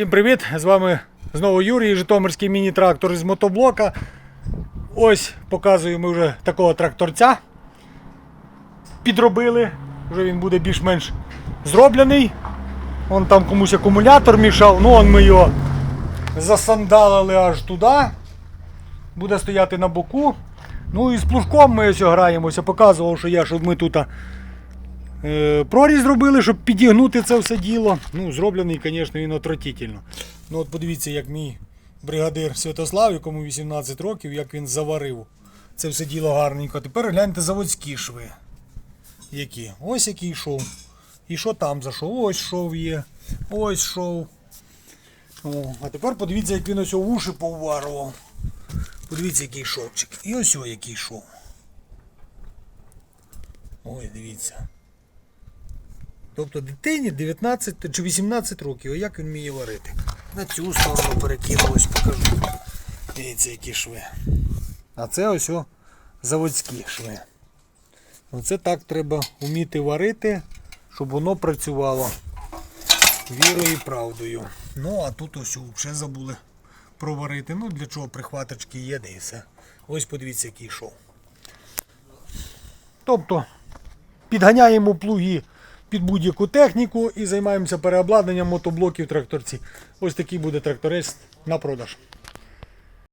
Всім привіт! З вами знову Юрій, Житомирський міні-трактор з мотоблока. Ось показую ми вже такого тракторця. Підробили. Вже він буде більш-менш зроблений. Вон там комусь акумулятор мішав, ну он ми його засандалили аж туди. Буде стояти на боку. Ну і з плужком ми ось граємося. Показував, що я, щоб ми тут е, проріз зробили, щоб підігнути це все діло. Ну, зроблений, звісно, він отвратительно. Ну от подивіться, як мій бригадир Святослав, якому 18 років, як він заварив це все діло гарненько. Тепер гляньте заводські шви. Які? Ось який шов. І що там за шов? Ось шов є. Ось шов. О, а тепер подивіться, як він ось уші поварував. Подивіться, який шовчик. І ось о, який шов. Ой, дивіться. Тобто дитині 19 чи 18 років, як він вміє варити? На цю сторону перекинулось, покажу. Дивіться, які шви. А це ось о, заводські шви. Оце так треба вміти варити, щоб воно працювало вірою і правдою. Ну, а тут ось вже забули проварити. Ну, для чого прихваточки є, де і все. Ось подивіться, який шов. Тобто підганяємо плуги під будь-яку техніку і займаємося переобладнанням мотоблоків тракторці. Ось такий буде тракторець на продаж.